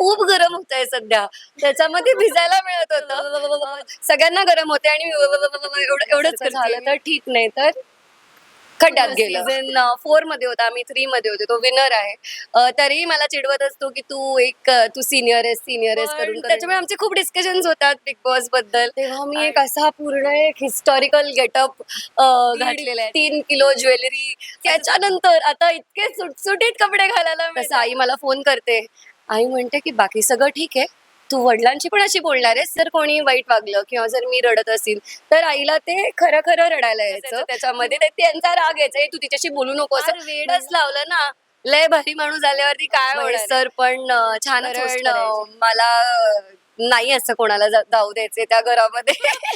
खूप गरम होत आहे सध्या. त्याच्यामध्ये भिजायला मिळत होतं. सगळ्यांना गरम होते आणि एवढं- एवढंच झालं तर ठीक नाही तर खड्ड्यात गेलं. सीझन फोरमध्ये होता. आम्ही थ्री मध्ये होते. तो विनर आहे. तरीही मला चिडवत असतो की तू एक तू सिनियर आहेस सिनियर आहेस करून त्याच्यामुळे आमचे खूप डिस्कशन्स होतात बिग बॉसबद्दल. तेव्हा मी एक असा पूर्ण एक हिस्टॉरिकल गेटअप घातलेला आहे. तीन किलो ज्वेलरी. त्याच्यानंतर आता इतके सुटसुटीत कपडे घालायला तसं आई मला फोन करते. आई म्हणते की बाकी सगळं ठीक आहे. तू वडिलांशी पण अशी बोलणार आहेस जर कोणी वाईट वागलं किंवा जर मी रडत असेल तर आईला ते खरं खरं रडायला यायचं. त्याच्यामध्ये ते त्यांचा राग यायचा "ए, तू तिच्याशी बोलू नको. असं वेडच लावलं ना. लय भारी माणूस झाल्यावरती काय सर पण छान मला नाही असं कोणाला जाऊ द्यायचे त्या घरामध्ये.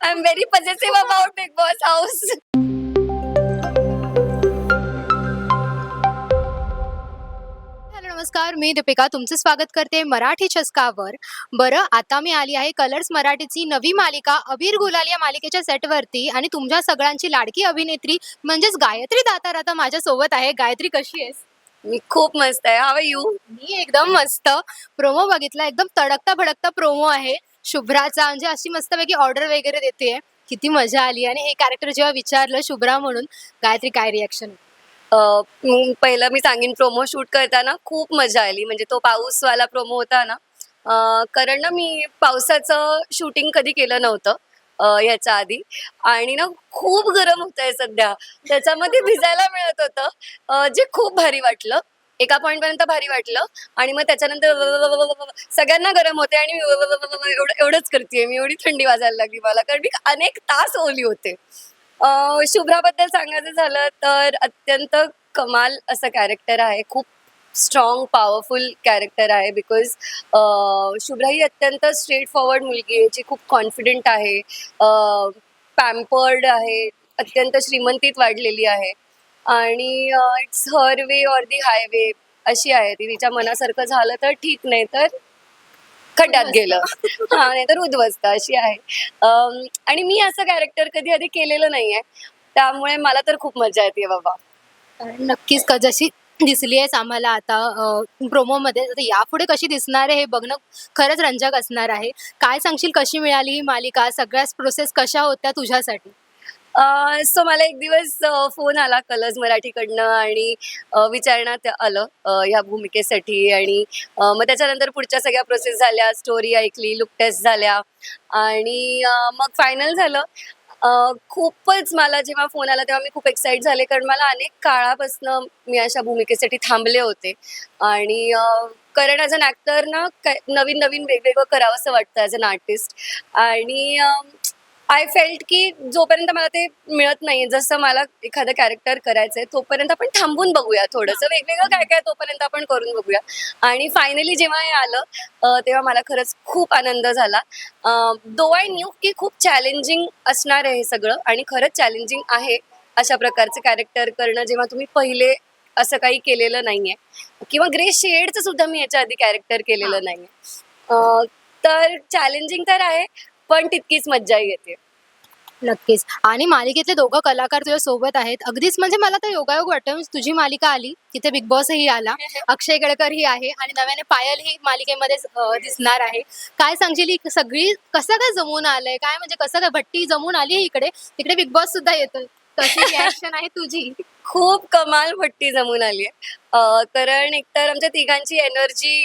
I am very positive about Bigg Boss house नमस्कार मी दीपिका तुमचं स्वागत करते मराठी चस्कावर. बरं आता मी आली आहे कलर्स मराठीची नवी मालिका अबीर गुलाल या मालिकेच्या सेटवरती आणि तुमच्या सगळ्यांची लाडकी अभिनेत्री म्हणजेच गायत्री दातार आता माझ्या सोबत आहे. गायत्री कशी आहेस? मी खूप मस्त आहे. हाव यू मी एकदम मस्त. प्रोमो बघितला एकदम तडकता भडकता प्रोमो आहे. शुभ्राचा म्हणजे अशी मस्तपैकी ऑर्डर वगैरे देते किती मजा आली आणि हे कॅरेक्टर जेव्हा विचारलं शुभ्रा म्हणून गायत्री काय रिॲक्शन पहिलं मी सांगेन प्रोमो शूट करताना खूप मजा आली म्हणजे तो पाऊसवाला प्रोमो होता ना कारण ना मी पावसाचं शूटिंग कधी केलं नव्हतं याच्या आधी आणि ना खूप गरम होत आहे सध्या त्याच्यामध्ये भिजायला मिळत होतं जे खूप भारी वाटलं एका पॉइंट पर्यंत भारी वाटलं आणि मग त्याच्यानंतर सगळ्यांना गरम होते आणि एवढंच करते मी एवढी थंडी वाजायला लागली मला कारण मी अनेक तास ओली होते शुभ्राबद्दल सांगायचं झालं तर अत्यंत कमाल असं कॅरेक्टर आहे. खूप स्ट्रॉंग पॉवरफुल कॅरेक्टर आहे बिकॉज शुभ्रा ही अत्यंत स्ट्रेट फॉरवर्ड मुलगी आहे जी खूप कॉन्फिडेंट आहे. पॅम्पर्ड आहे अत्यंत श्रीमंतीत वाढलेली आहे. आणि it's her way or the highway अशी आहे ती. तिच्या मनासारखं झालं तर ठीक नाही तर खड्ड्यात गेलं. हा नाही तर उद्ध्वस्त अशी आहे. आणि मी असं कॅरेक्टर कधी आधी केलेलं नाहीये. त्यामुळे मला तर खूप मजा येते बाबा. नक्कीच क जशी दिसली आहेस आम्हाला आता प्रोमोमध्ये आता यापुढे कशी दिसणार आहे हे बघणं खरंच रंजक असणार आहे. काय सांगशील कशी मिळाली ही मालिका? सगळ्याच प्रोसेस कशा होत्या तुझ्यासाठी? सो मला एक दिवस फोन आला कलर्स मराठीकडनं आणि विचारण्यात आलं ह्या भूमिकेसाठी आणि मग त्याच्यानंतर पुढच्या सगळ्या प्रोसेस झाल्या स्टोरी ऐकली लुक टेस्ट झाल्या आणि मग फायनल झालं. खूपच मला जेव्हा फोन आला तेव्हा मी खूप एक्साइट झाले कारण मला अनेक काळापासून मी अशा भूमिकेसाठी थांबले होते. आणि कारण ॲज अन ॲक्टर ना काय नवीन नवीन वेगवेगळं करावंसं वाटतं ॲज अन आर्टिस्ट आणि आय फेल्ट की जोपर्यंत मला ते मिळत नाही जसं मला एखादं कॅरेक्टर करायचंय तोपर्यंत आपण थांबून बघूया थोडंसं. वेगवेगळं काय काय तोपर्यंत आपण करून बघूया. आणि फायनली जेव्हा हे आलं तेव्हा मला खरंच खूप आनंद झाला. दो आय न्यू की खूप चॅलेंजिंग असणार आहे हे सगळं आणि खरंच चॅलेंजिंग आहे अशा प्रकारचे कॅरेक्टर करणं जेव्हा तुम्ही पहिले असं काही केलेलं नाहीये. किंवा ग्रे शेडचं सुद्धा मी याच्या आधी कॅरेक्टर केलेलं नाहीये. तर चॅलेंजिंग तर आहे पण तितकीच मज्जाही येते. नक्कीच. आणि मालिकेतले दोघं कलाकार तुझ्या सोबत आहेत. अगदीच म्हणजे मला तर योगायोग वाटतं म्हणजे तुझी मालिका आली. तिथे बिग बॉसही आला. अक्षय गडकर ही आहे. आणि नव्याने पायल ही मालिकेमध्ये अं, दिसणार आहे. काय सांगशील? ही सगळी कसं काय जमून आलंय? काय म्हणजे कसं काय भट्टी जमून आली इकडे? तिकडे बिग बॉस सुद्धा येतोय. कशी रिॲक्शन आहे तुझी. खूप कमाल भट्टी जमून आली आहे. कारण एकतर आमच्या तिघांची एनर्जी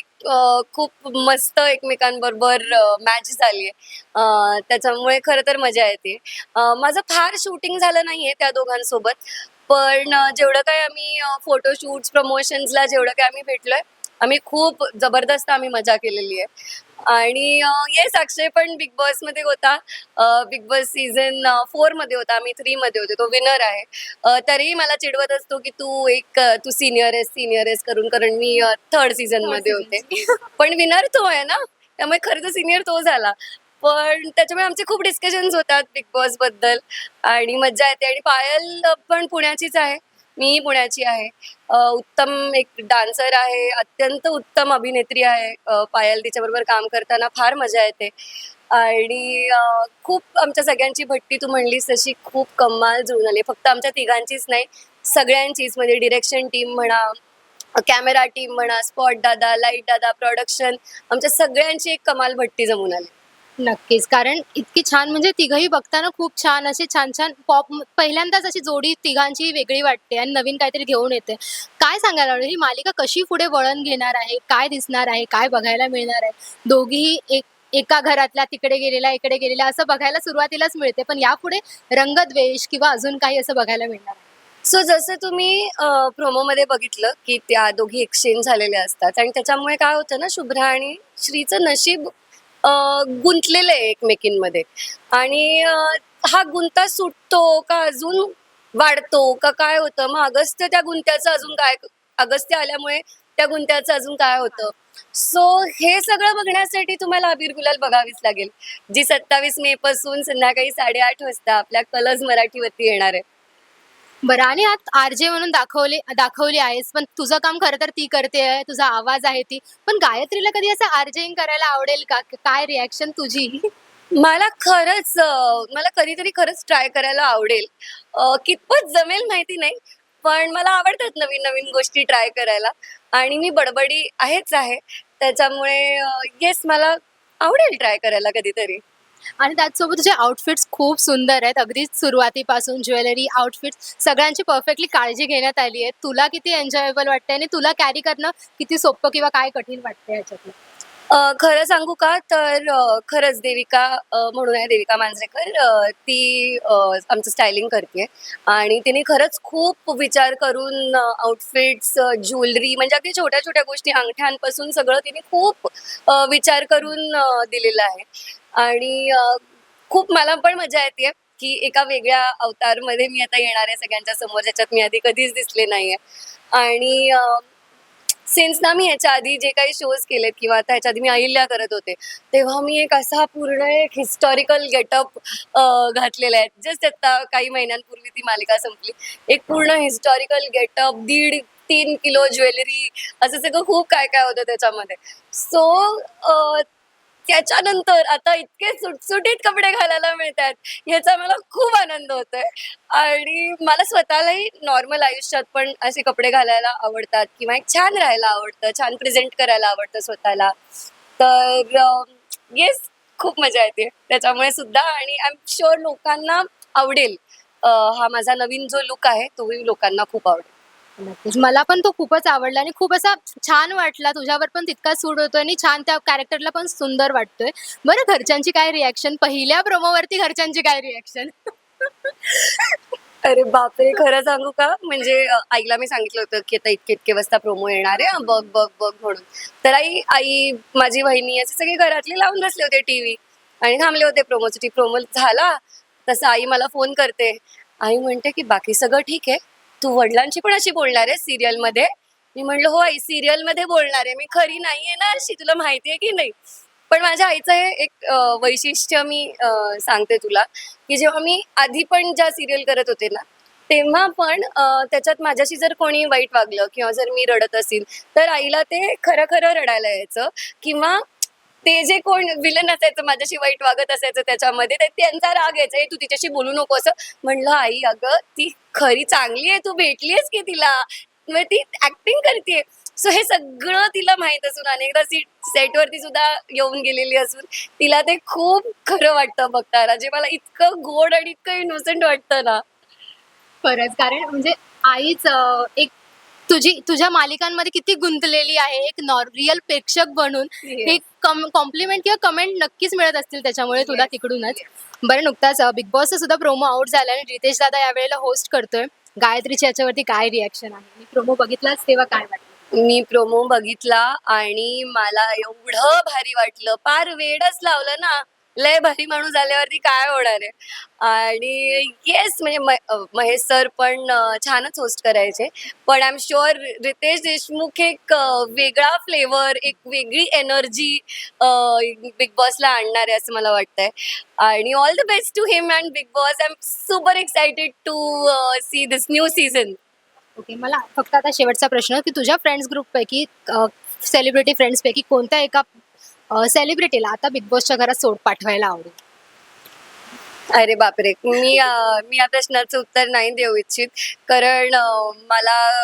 खूप मस्त एकमेकांबरोबर मॅच झाली आहे त्याच्यामुळे खरं तर मजा येते. माझं फार शूटिंग झालं नाहीये त्या दोघांसोबत. पण जेवढं काय आम्ही फोटोशूट्स प्रमोशन्सला जेवढं काय आम्ही भेटलोय आम्ही खूप जबरदस्त आम्ही मजा केलेली आहे. आणि येस अक्षय पण बिग बॉसमध्ये होता. बिग बॉस सीझन फोरमध्ये होता. आम्ही थ्री मध्ये होते. तो विनर आहे. तरीही मला चिडवत असतो की तू एक तू सिनियर आहेस सिनियर आहेस करून कारण मी थर्ड सीझनमध्ये होते. पण विनर तो आहे ना. त्यामुळे खरं तर सिनियर तो झाला. पण त्याच्यामुळे आमचे खूप डिस्कशन्स होतात बिग बॉसबद्दल. आणि मज्जा येते. आणि पायल पण पुण्याचीच आहे. मी पुण्याची आहे. उत्तम एक डान्सर आहे अत्यंत उत्तम अभिनेत्री आहे. पायल तिच्याबरोबर काम करताना फार मजा येते. आणि खूप आमच्या सगळ्यांची भट्टी तू म्हणलीस तशी खूप कमाल जुळून आली. फक्त आमच्या तिघांचीच नाही सगळ्यांचीच. म्हणजे डिरेक्शन टीम म्हणा कॅमेरा टीम म्हणा स्पॉट दादा लाइट दादा प्रोडक्शन आमच्या सगळ्यांची एक कमाल भट्टी जमून आली. नक्कीच. कारण इतकी छान म्हणजे तिघही बघताना खूप छान असे छान छान पॉप पहिल्यांदाच अशी जोडी तिघांची वेगळी वाटते आणि नवीन काहीतरी घेऊन येते. काय सांगायला आवडेल ही मालिका कशी पुढे वळण घेणार आहे? काय दिसणार आहे? काय बघायला मिळणार आहे? दोघीही एक एका घरातला तिकडे गेलेला इकडे गेलेला असं बघायला सुरुवातीलाच मिळते. पण यापुढे रंगद्वेष किंवा अजून काही असं बघायला मिळणार? आहे सो जसं तुम्ही प्रोमोमध्ये बघितलं की त्या दोघी एक्सचेंज झालेल्या असतात. आणि त्याच्यामुळे काय होतं ना शुभ्रा आणि श्रीचं नशीब गुंतलेलं आहे एकमेकींमध्ये. आणि हा गुंता सुटतो का अजून वाढतो का काय होतं? मग अगस्त्य त्या गुंत्याचं अजून काय अगस्त्य आल्यामुळे त्या गुंत्याचं अजून काय होतं? सो हे सगळं बघण्यासाठी तुम्हाला अबीर गुलाल बघावीच लागेल. जी सत्तावीस मे पासून संध्याकाळी साडेआठ वाजता आपल्या कलर्स मराठीवरती येणार आहे. बरं आणि आत आरजे म्हणून दाखवले दाखवली आहेस पण तुझं काम खरं तर ती करते आहे तुझा आवाज आहे ती. पण गायत्रीला कधी असं आरजेईंग करायला आवडेल का? काय रिॲक्शन तुझी? मला खरंच अं, मला कधीतरी खरंच ट्राय करायला आवडेल. अं, कितपत जमेल माहिती नाही पण मला आवडतात नवीन नवीन गोष्टी ट्राय करायला. आणि मी बडबडी आहेच आहे त्याच्यामुळे येस मला आवडेल ट्राय करायला कधीतरी. आणि त्याचसोबत तुझे आउटफिट्स खूप सुंदर आहेत. अगदीच सुरुवातीपासून ज्वेलरी आउटफिट्स सगळ्यांची परफेक्टली काळजी घेण्यात आली आहे. तुला किती एन्जॉयबल वाटते आणि तुला कॅरी करणं किती सोपं किंवा काय कठीण वाटतं याच्यातलं खरं सांगू का? तर खरंच देविका म्हणून आहे देविका मांजरेकर. ती आमचं स्टायलिंग करते आणि तिने खरंच खूप विचार करून आउटफिट्स ज्वेलरी म्हणजे अगदी छोट्या छोट्या गोष्टी अंगठ्यांपासून सगळं तिने खूप विचार करून दिलेलं आहे. आणि खूप मला पण मजा येते की एका वेगळ्या अवतारमध्ये मी आता येणार आहे सगळ्यांच्या समोर ज्याच्यात मी आधी कधीच दिसले नाहीये. आणि सिन्स ना मी ह्याच्या आधी जे काही शोज केलेत किंवा आता ह्याच्या आधी मी अहिल्या करत होते तेव्हा मी एक असा पूर्ण एक हिस्टॉरिकल गेटअप घातलेला आहे. जस्ट आता काही महिन्यांपूर्वी ती मालिका संपली. एक पूर्ण हिस्टॉरिकल गेटअप दीड तीन किलो ज्वेलरी असं सगळं खूप काय काय होतं त्याच्यामध्ये. सो त्याच्यानंतर आता इतके सुटसुटीत कपडे घालायला मिळतात ह्याचा मला खूप आनंद होतोय. आणि मला स्वतःलाही नॉर्मल आयुष्यात पण असे कपडे घालायला आवडतात किंवा एक छान राहायला आवडतं छान प्रेझेंट करायला आवडतं स्वतःला. तर येस खूप मजा येते. त्याच्यामुळे सुद्धा आणि आय एम शुअर लोकांना आवडेल. हा माझा नवीन जो लुक आहे तोही लोकांना खूप आवडेल. नक्कीच. मला पण तो खूपच आवडला आणि खूप असा छान वाटला. तुझ्यावर पण तितका सूट होतोय आणि छान त्या कॅरेक्टरला पण सुंदर वाटतोय. बरं घरच्यांची काय रिॲक्शन पहिल्या प्रोमोवरती घरच्यांची काय रिॲक्शन अरे बापरे! खरं सांगू का? म्हणजे आईला मी सांगितलं होतं की आता इतके इतके वाजता प्रोमो येणार आहे. बघ बघ बघ म्हणून. तर आई आई माझी बहिणी असे सगळे घरातले लावून बसले होते टीव्ही आणि थांबले होते प्रोमोसाठी प्रोमो झाला. तसं आई मला फोन करते. आई म्हणते की बाकी सगळं ठीक आहे? तू वडिलांची पण अशी बोलणार आहे सिरियलमध्ये मी म्हणलं हो आई सिरियलमध्ये बोलणार आहे. मी खरी नाहीये ना अशी तुला माहिती आहे की नाही? पण माझ्या आईचं हे एक वैशिष्ट्य मी सांगते तुला की जेव्हा मी आधी पण ज्या सिरियल करत होते ना तेव्हा पण त्याच्यात माझ्याशी जर कोणी वाईट वागलं किंवा जर मी रडत असेल तर आईला ते खरं खरं रडायला यायचं. किंवा ते जे कोण विलन असायचं माझ्याशी वाईट वागत असायचं त्याच्यामध्ये ते त्यांचा राग यायचा हे तू तिच्याशी बोलू नको असं. म्हणलं आई अगं ती खरी चांगली आहे तू भेटलीयस की तिला? मग ती ऍक्टिंग करते सो हे सगळं तिला माहीत असून अनेकदा सीट सेटवरती सुद्धा येऊन गेलेली असून तिला ते खूप खरं वाटतं बघताना जे मला इतकं गोड आणि इतकं इनोसंट वाटतं ना. खरंच कारण म्हणजे आईच एक तुझी तुझ्या मालिकांमध्ये किती गुंतलेली आहे? एक रिअल प्रेक्षक बनून हे कॉम्प्लिमेंट किंवा कमेंट नक्कीच मिळत असतील त्याच्यामुळे तुला. तिकडूनच. बरं नुकताच बिग बॉसचा सुद्धा प्रोमो आउट झाला आणि रितेश दादा यावेळेला होस्ट करतोय. गायत्रीची याच्यावरती काय रिॲक्शन आहे? मी प्रोमो बघितलाच तेव्हा काय वाटलं? मी प्रोमो बघितला आणि मला एवढं भारी वाटलं. पार वेडच लावलं ना. लय भारी माणूस झाल्यावरती काय होणार आहे? आणि येस म्हणजे महेश सर पण छानच होस्ट करायचे. पण I am sure Riteish Deshmukh एक वेगळा फ्लेवर एक वेगळी एनर्जी बिग बॉसला आणणार आहे असं मला वाटतंय. आणि all the best to him and Bigg Boss I am super excited to see this new season okay मला फक्त आता शेवटचा प्रश्न की तुझ्या फ्रेंड्स ग्रुपपैकी सेलिब्रिटी फ्रेंड्सपैकी कोणत्या एका सेलिब्रिटीला आता बिग बॉसच्या घरात सोड पाठवायला आवडेल. अरे बापरे. मी अं, मी या प्रश्नाचं उत्तर नाही देऊ इच्छित. कारण अं, मला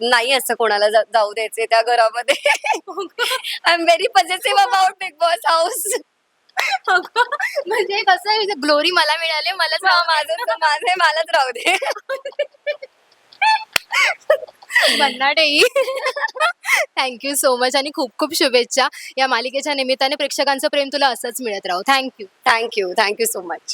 नाही असं कोणाला जा- जाऊ द्यायचे त्या घरामध्ये. I am very positive about Bigg Boss house म्हणजे कसं ग्लोरी मला मिळाले मला माझं माझे मलाच राहू दे. भन्नाटही थँक्यू सो मच आणि खूप खूप शुभेच्छा. या मालिकेच्या निमित्ताने प्रेक्षकांचं प्रेम तुला असंच मिळत राहू. Thank you thank you thank you so much